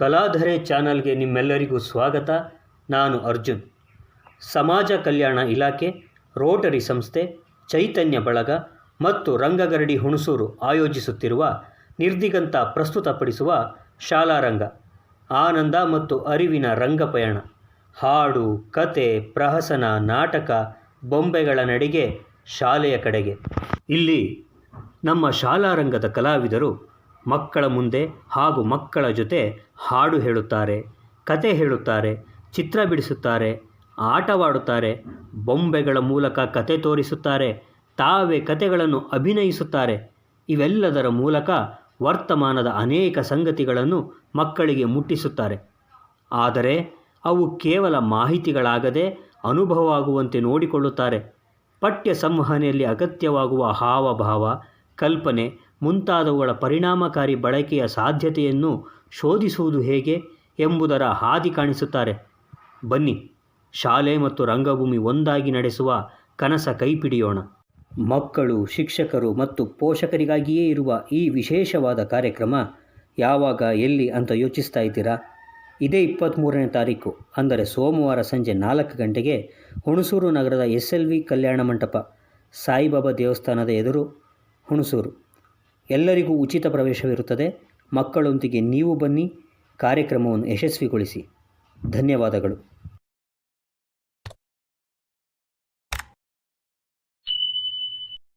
ಕಲಾಧರೆ ಚಾನಲ್ಗೆ ನಿಮ್ಮೆಲ್ಲರಿಗೂ ಸ್ವಾಗತ. ನಾನು ಅರ್ಜುನ್. ಸಮಾಜ ಕಲ್ಯಾಣ ಇಲಾಖೆ, ರೋಟರಿ ಸಂಸ್ಥೆ, ಚೈತನ್ಯ ಬಳಗ ಮತ್ತು ರಂಗಗರಡಿ ಹುಣಸೂರು ಆಯೋಜಿಸುತ್ತಿರುವ ನಿರ್ದಿಗಂತ ಪ್ರಸ್ತುತಪಡಿಸುವ ಶಾಲಾರಂಗ, ಆನಂದ ಮತ್ತು ಅರಿವಿನ ರಂಗಪಯಣ ಹಾಡು, ಕತೆ, ಪ್ರಹಸನ, ನಾಟಕ, ಬೊಂಬೆಗಳ ನಡಿಗೆ, ಶಾಲೆಯ ಕಡೆಗೆ. ಇಲ್ಲಿ ನಮ್ಮ ಶಾಲಾರಂಗದ ಕಲಾವಿದರು ಮಕ್ಕಳ ಮುಂದೆ ಹಾಗೂ ಮಕ್ಕಳ ಜೊತೆ ಹಾಡು ಹೇಳುತ್ತಾರೆ, ಕತೆ ಹೇಳುತ್ತಾರೆ, ಚಿತ್ರ ಬಿಡಿಸುತ್ತಾರೆ, ಆಟವಾಡುತ್ತಾರೆ, ಬೊಂಬೆಗಳ ಮೂಲಕ ಕತೆ ತೋರಿಸುತ್ತಾರೆ, ತಾವೇ ಕತೆಗಳನ್ನು ಅಭಿನಯಿಸುತ್ತಾರೆ. ಇವೆಲ್ಲದರ ಮೂಲಕ ವರ್ತಮಾನದ ಅನೇಕ ಸಂಗತಿಗಳನ್ನು ಮಕ್ಕಳಿಗೆ ಮುಟ್ಟಿಸುತ್ತಾರೆ. ಆದರೆ ಅವು ಕೇವಲ ಮಾಹಿತಿಗಳಾಗದೆ ಅನುಭವವಾಗುವಂತೆ ನೋಡಿಕೊಳ್ಳುತ್ತಾರೆ. ಪಠ್ಯ ಸಂವಹನೆಯಲ್ಲಿ ಅಗತ್ಯವಾಗುವ ಹಾವಭಾವ, ಕಲ್ಪನೆ ಮುಂತಾದವುಗಳ ಪರಿಣಾಮಕಾರಿ ಬಳಕೆಯ ಸಾಧ್ಯತೆಯನ್ನು ಶೋಧಿಸುವುದು ಹೇಗೆ ಎಂಬುದರ ಹಾದಿ ಕಾಣಿಸುತ್ತಾರೆ. ಬನ್ನಿ, ಶಾಲೆ ಮತ್ತು ರಂಗಭೂಮಿ ಒಂದಾಗಿ ನಡೆಸುವ ಕನಸ ಕೈಪಿಡಿಯೋಣ. ಮಕ್ಕಳು, ಶಿಕ್ಷಕರು ಮತ್ತು ಪೋಷಕರಿಗಾಗಿಯೇ ಇರುವ ಈ ವಿಶೇಷವಾದ ಕಾರ್ಯಕ್ರಮ ಯಾವಾಗ, ಎಲ್ಲಿ ಅಂತ ಯೋಚಿಸ್ತಾ ಇದ್ದೀರಾ? ಇದೇ ಇಪ್ಪತ್ತ್ಮೂರನೇ ತಾರೀಕು, ಅಂದರೆ ಸೋಮವಾರ ಸಂಜೆ ನಾಲ್ಕು ಗಂಟೆಗೆ ಹುಣಸೂರು ನಗರದ S L V Kalyana Mantapa, Saibaba ದೇವಸ್ಥಾನದ ಎದುರು ಹುಣಸೂರು. ಎಲ್ಲರಿಗೂ ಉಚಿತ ಪ್ರವೇಶವಿರುತ್ತದೆ. ಮಕ್ಕಳೊಂದಿಗೆ ನೀವು ಬನ್ನಿ. ಕಾರ್ಯಕ್ರಮವನ್ನು ಯಶಸ್ವಿಗೊಳಿಸಿ. ಧನ್ಯವಾದಗಳು.